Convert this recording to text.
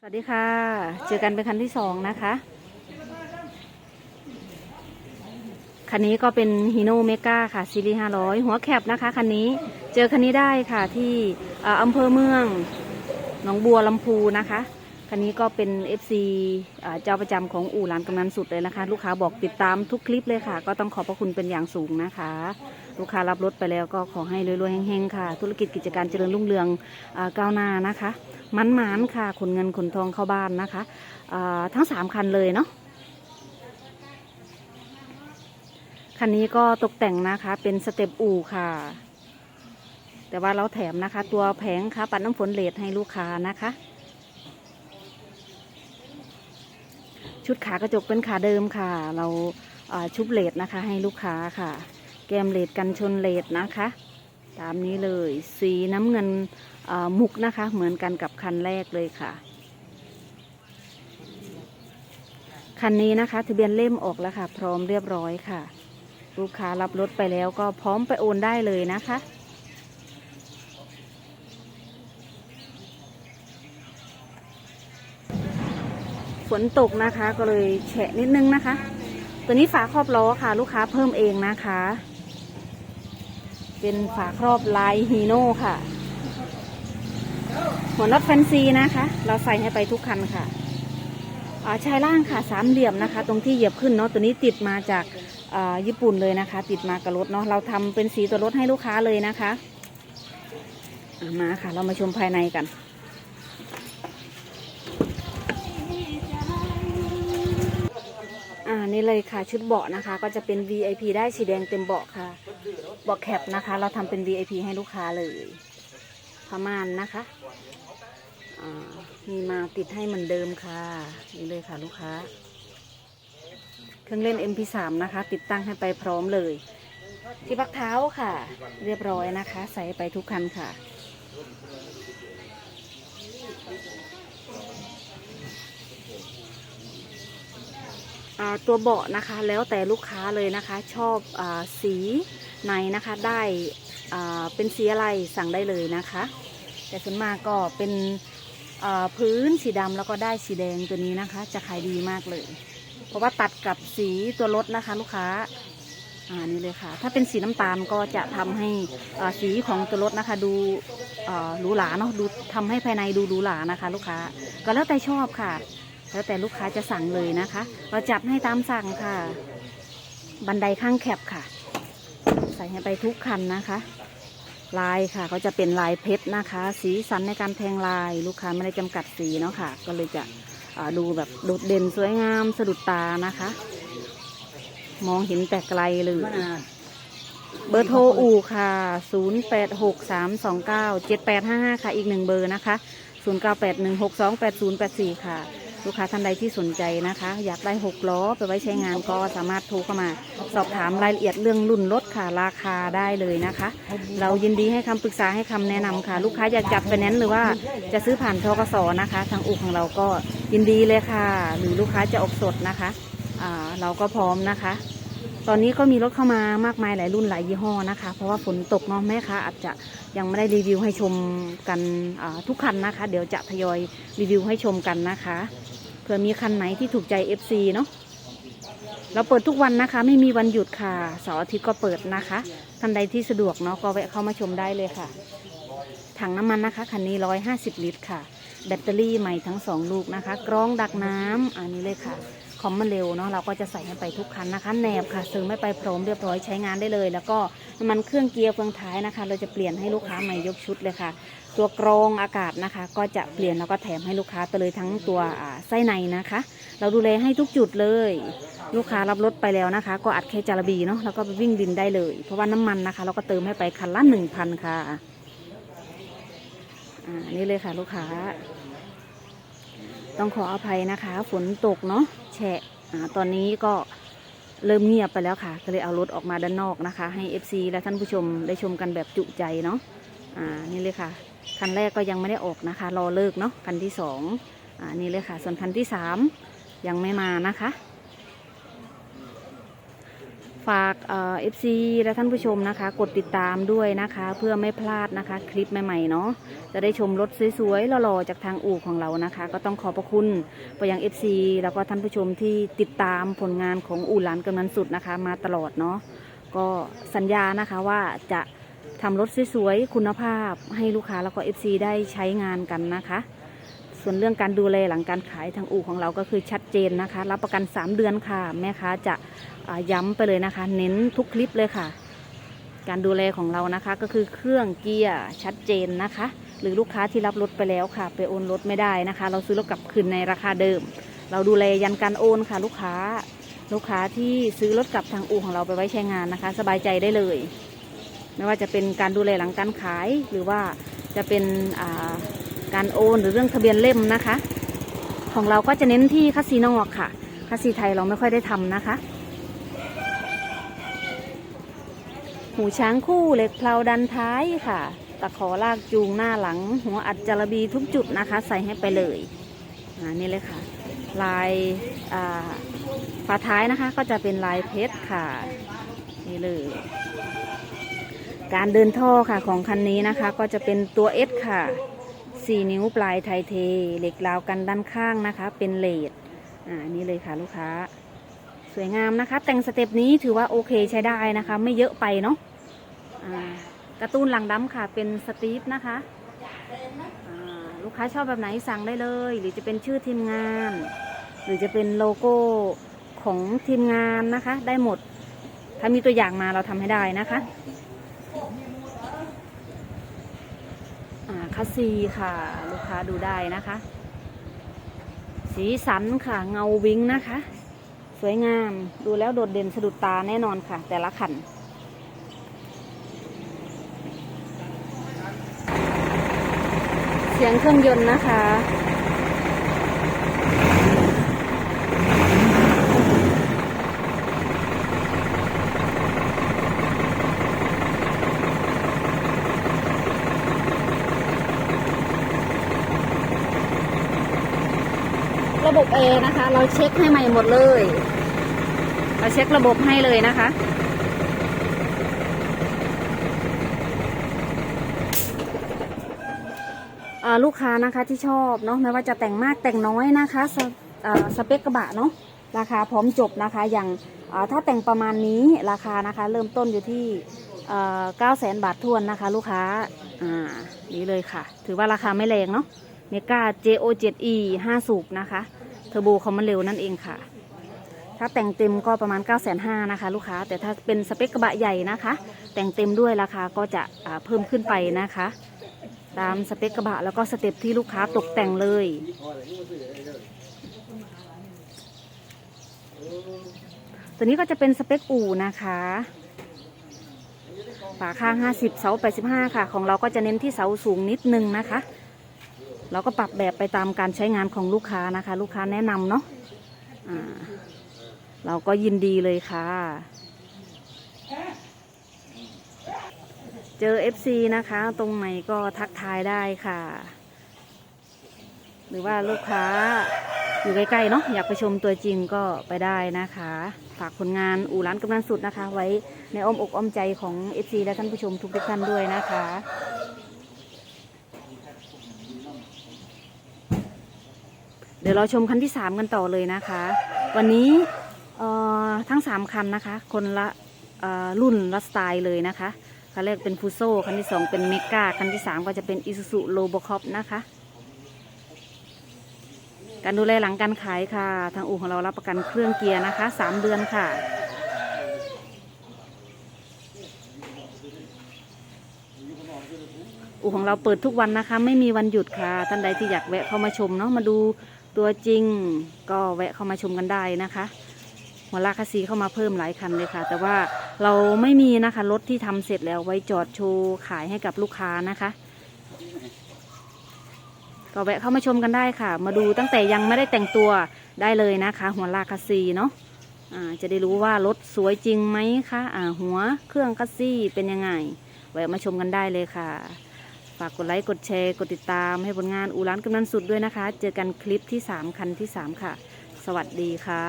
สวัสดีค่ะ เจอกันเป็นคันที่สองนะคะ คันนี้ก็เป็นฮีโน่เมกาค่ะซีรีส์500หัวแคบนะคะคันนี้ เจอคันนี้ได้ค่ะที่อำเภอเมืองหนองบัวลำพูนะคะ คันนี้ก็เป็น FC เจ้าประจำของอู่ร้านกำนันสุดเลยนะคะ ลูกค้าบอกติดตามทุกคลิปเลยค่ะ ก็ต้องขอบพระคุณเป็นอย่างสูงนะคะ ลูกค้ารับรถไปแล้วก็ขอให้รวยๆแห้งๆค่ะ ธุรกิจกิจการเจริญรุ่งเรืองอก้าวหน้านะคะ มันมานค่ะขนเงินขนทองเข้าบ้านนะคะทั้งสามคันเลยเนาะคันนี้ก็ตกแต่งนะคะเป็นสเต็ปอูค่ะ แต่ว่าเราแถมนะคะ ตัวแผงค่ะปัดน้ำฝนเลดให้ลูกค้านะคะ ชุดขากระจกเป็นขาเดิมค่ะ เราอ่าชุบเลดนะคะให้ลูกค้าค่ะ แกมเลดกันชนเลดนะคะ ตามนี้เลย สีน้ำเงินมุกนะคะ เหมือนกันกับคันแรกเลยค่ะ คันนี้นะคะ ทะเบียนเล่มออกแล้วค่ะ พร้อมเรียบร้อยค่ะ ลูกค้ารับรถไปแล้วก็พร้อมไปโอนได้เลยนะคะฝนตกนะคะก็เลยแฉะนิดนึงนะคะ ตัวนี้ฝาครอบล้อค่ะ ลูกค้าเพิ่มเองนะคะ เป็นฝาครอบลายฮีโน่ค่ะ หัวน็อตแฟนซีนะคะ เราใส่ให้ไปทุกคันค่ะอาชายล่างค่ะสามเหลี่ยมนะคะ ตรงที่เหยียบขึ้นเนาะตัวนี้ติดมาจากาญี่ปุ่นเลยนะคะ ติดมากับรถเนาะเราทำเป็นสีตัวรถให้ลูกค้าเลยนะคะามาค่ะ เรามาชมภายในกัน อ่านี่เลยค่ะชุดเบาะนะคะ ก็จะเป็น VIP ได้สีแดงเต็มเบาะค่ะเบาะแคปนะคะ เราทำเป็น VIP ให้ลูกค้าเลยประมาณนะคะมีมาติดให้เหมือนเดิมค่ะ นี่เลยค่ะลูกค้า เครื่องเล่น MP3 นะคะ ติดตั้งให้ไปพร้อมเลย ที่พักเท้าค่ะ เรียบร้อยนะคะ ใส่ไปทุกคันค่ะ อ่า ตัวเบาะนะคะแล้วแต่ลูกค้าเลยนะคะชอบอสีไหนนะคะได้เป็นสีอะไรสั่งได้เลยนะคะ แต่ส่วนมากก็เป็นพื้นสีดำแล้วก็ได้สีแดงตัวนี้นะคะ จะขายดีมากเลย เพราะว่าตัดกับสีตัวรถนะคะ ลูกค้าอ่านี่เลยค่ะ ถ้าเป็นสีน้ำตาลก็จะทำให้สีของตัวรถนะคะ ดูหรูหราเนาะดูทำให้ภายในดูหรูหรานะคะ ลูกค้า ก็แล้วแต่ชอบค่ะ แล้วแต่ลูกค้าจะสั่งเลยนะคะ เราจัดให้ตามสั่งค่ะ บันไดข้างแคบค่ะ ใส่ให้ไปทุกคันนะคะ ลายค่ะก็จะเป็นลายเพชรนะคะ สีสันในการแทงลายลูกค้าไม่ได้จำกัดสีเนาะค่ะ ก็เลยจะดูแบบโดดเด่นสวยงามสะดุดตานะคะ มองเห็นแต่ไกลเลยเบอร์โทรอู่ค่ะ 0863297855 ค่ะ อีกหนึ่งเบอร์นะคะ 0981628084 ค่ะ ลูกค้าท่านใดที่สนใจนะคะ อยากได้หกล้อไปไว้ใช้งานก็สามารถโทรเข้ามา สอบถามรายละเอียดเรื่องรุ่นรถค่ะราคาได้เลยนะคะ เรายินดีให้คำปรึกษาให้คำแนะนำค่ะ ลูกค้าอยากจับไปแนนหรือว่าจะซื้อผ่านทกสนะคะ ทางอู่ของเราก็ยินดีเลยค่ะ หรือลูกค้าจะออกสดนะคะเราก็พร้อมนะคะ ตอนนี้ก็มีรถเข้ามามากมายหลายรุ่นหลายยี่ห้อนะคะ เพราะว่าฝนตกเนาะแม่ค้าอาจจะยังไม่ได้รีวิวให้ชมกันทุกคันนะคะ เดี๋ยวจะทยอยรีวิวให้ชมกันนะคะเผื่อมีคันไหนที่ถูกใจ FC เนาะเราเปิดทุกวันนะคะ ไม่มีวันหยุดค่ะเสาร์อาทิตย์ก็เปิดนะคะท่านใดที่สะดวกเนาะก็แวะเข้ามาชมได้เลยค่ะ ถังน้ำมันนะคะคันนี้ร้อยห้าสิบลิตรค่ะ แบตเตอรี่ใหม่ทั้งสองลูกนะคะ กรองดักน้ำอันนี้เลยค่ะ คอมมันเร็วเนาะเราก็จะใส่ให้ไปทุกคันนะคะแหนบค่ะเสริมไม่ไปพร้อมเรียบร้อยใช้งานได้เลย แล้วก็น้ำมันเครื่องเกียร์เฟืองท้ายนะคะ เราจะเปลี่ยนให้ลูกค้าใหม่ยกชุดเลยค่ะ ตัวกรองอากาศนะคะ ก็จะเปลี่ยนแล้วก็แถมให้ลูกค้าไปเลยทั้งตัวไส้ในนะคะ เราดูแลให้ทุกจุดเลย ลูกค้ารับรถไปแล้วนะคะ ก็อัดแค่จารบีเนาะแล้วก็ไปวิ่งดินได้เลย เพราะว่าน้ำมันนะคะ เราก็เติมให้ไปคันละหนึ่งพันค่ะอ่านี่เลยค่ะลูกค้า ต้องขออภัยนะคะ ฝนตกเนาะแฉะอ่ตอนนี้ก็เริ่มเงียบไปแล้วค่ะ ก็เลยเอารถออกมาด้านนอกนะคะ ให้ FC และท่านผู้ชมได้ชมกันแบบจุใจเนาะอ่านี่เลยค่ะ คันแรกก็ยังไม่ได้ออกนะคะ รอเลิกเนาะคันที่สองอ่านี่เลยค่ะ ส่วนคันที่สามยังไม่มานะคะ ฝากเอฟซีและท่านผู้ชมนะคะ กดติดตามด้วยนะคะ เพื่อไม่พลาดนะคะ คลิปใหม่ๆเนาะจะได้ชมรถสวยๆหล่อๆจากทางอู่ของเรานะคะ ก็ต้องขอบพระคุณไปยัง FC แล้วก็ท่านผู้ชมที่ติดตามผลงานของอู่หลานกำนันสุดนะคะ มาตลอดเนาะก็สัญญานะคะว่าจะทำรถสวยๆคุณภาพให้ลูกค้าแล้วก็ FC ได้ใช้งานกันนะคะ ส่วนเรื่องการดูแลหลังการขายทางอู่ของเราก็คือชัดเจนนะคะ รับประกัน 3 เดือนค่ะ แม่ค้าจะาย้ำไปเลยนะคะ เน้นทุกคลิปเลยค่ะ การดูแลของเรานะคะก็คือเครื่องเกียร์ชัดเจนนะคะ หรือลูกค้าที่รับรถไปแล้วค่ะ ไปโอนรถไม่ได้นะคะ เราซื้อรถกลับคืนในราคาเดิม เราดูแลยันการโอนค่ะ ลูกค้าลูกค้าที่ซื้อรถกลับทางอู่ของเราไปไว้ใช้งานนะคะ สบายใจได้เลย ไม่ว่าจะเป็นการดูแลหลังการขายหรือว่าจะเป็นอ่า การโอนหรือเรื่องทะเบียนเล่มนะคะ ของเราก็จะเน้นที่คัสซีนอกค่ะคัสซีไทยเราไม่ค่อยได้ทำนะคะ หูช้างคู่เหล็กเพลาดันท้ายค่ะ ตะขอลากจูงหน้าหลัง หัวอัดจารบีทุกจุดนะคะ ใส่ให้ไปเลยอ่านี่เลยค่ะ ลายอ่าฝาท้ายนะคะก็จะเป็นลายเพชรค่ะ นี่เลย การเดินท่อค่ะของคันนี้นะคะ ก็จะเป็นตัว S ค่ะ 4 นิ้วปลายไทเท เหล็กราวกันด้านข้างนะคะ เป็นเลดอ่านี่เลยค่ะลูกค้า สวยงามนะคะ แต่งสเต็ปนี้ถือว่าโอเคใช้ได้นะคะ ไม่เยอะไปเนาะอ่ากร์ตูนหลังดำค่ะ เป็นสตีฟนะคะอ่าลูกค้าชอบแบบไหนสั่งได้เลย หรือจะเป็นชื่อทีมงาน หรือจะเป็นโลโก้ของทีมงานนะคะ ได้หมด ถ้ามีตัวอย่างมาเราทำให้ได้นะคะ อ่า คัสซีค่ะ ลูกค้าดูได้นะคะ สีสันค่ะเงาวิงนะคะ สวยงามดูแล้วโดดเด่นสะดุดตาแน่นอนค่ะ แต่ละขันเสียงเครื่องยนต์นะคะ ระบบ A นะคะ เราเช็คให้ใหม่หมดเลย เราเช็คระบบให้เลยนะคะลูกค้านะคะที่ชอบเนาะไม่ว่าจะแต่งมากแต่งน้อยนะคะสสเปคกระบะเนาะราคาพร้อมจบนะคะ อย่างถ้าแต่งประมาณนี้ราคานะคะ เริ่มต้นอยู่ที่เก้าแสนบาททวนนะคะ ลูกค้าอ่านี่เลยค่ะ ถือว่าราคาไม่แรงเนาะเมกา JO7E 5 สูบนะคะ อร์โบคอมมันเร็วนั่นเองค่ะ ถ้าแต่งเต็มก็ประมาณ 9 5 0 0 0นะคะ ลูกค้า แต่ถ้าเป็นสเปคกระบะใหญ่นะคะ แต่งเต็มด้วยราคาก็จะเพิ่มขึ้นไปนะคะ ตามสเปคกระบะแล้วก็สเต็ปที่ลูกค้าตกแต่งเลยตัวนี้ก็จะเป็นสเปคอู่นะคะฝาข้าง 50 เสา 85 ค่ะ ของเราก็จะเน้นที่เสาสูงนิดนึงนะคะ เราก็ปรับแบบไปตามการใช้งานของลูกค้านะคะ ลูกค้าแนะนำเนาะเราก็ยินดีเลยค่ะ เจอ FC นะคะ ตรงไหนก็ทักทายได้ค่ะ หรือว่าลูกค้าอยู่ใกล้ๆเนาะอยากไปชมตัวจริงก็ไปได้นะคะ ฝากผลงานอู่ร้านกำนันสุดนะคะ ไว้ในอ้อมอกอ้อมใจของ FC และท่านผู้ชมทุกท่านด้วยนะคะ ดี๋ยวเราชมคันที่3กันต่อเลยนะคะ วันนี้ทั้ง3คันนะคะ คนละรุ่นละสไตล์เลยนะคะคันแรกเป็นฟูโซคันที่2เป็นเมกาคันที่3ก็จะเป็นอิซูซุโลโบคอปนะคะการดูแลหลังการขายค่ะ ทางอู่ของเรารับประกันเครื่องเกียร์นะคะ3เดือนค่ะ อู่ของเราเปิดทุกวันนะคะ ไม่มีวันหยุดค่ะ ท่านใดที่อยากแวะเข้ามาชมเนาะมาดู ตัวจริงก็แวะเข้ามาชมกันได้นะคะ หัวลากคาซีเข้ามาเพิ่มหลายคันเลยค่ะ แต่ว่าเราไม่มีนะคะรถที่ทำเสร็จแล้วไว้จอดโชว์ขายให้กับลูกค้านะคะ ก็แวะเข้ามาชมกันได้ค่ะ มาดูตั้งแต่ยังไม่ได้แต่งตัวได้เลยนะคะ หัวลากคาซีเนาะจะได้รู้ว่ารถสวยจริงไหมคะอ่าหัวเครื่องคัสซี่เป็นยังไง แวะมาชมกันได้เลยค่ะ ฝากกดไลค์กดแชร์กดติดตามให้ผลงานอูร้านกำนันสุดด้วยนะคะ เจอกันคลิปที่ 3 คันที่ 3 ค่ะ สวัสดีค่ะ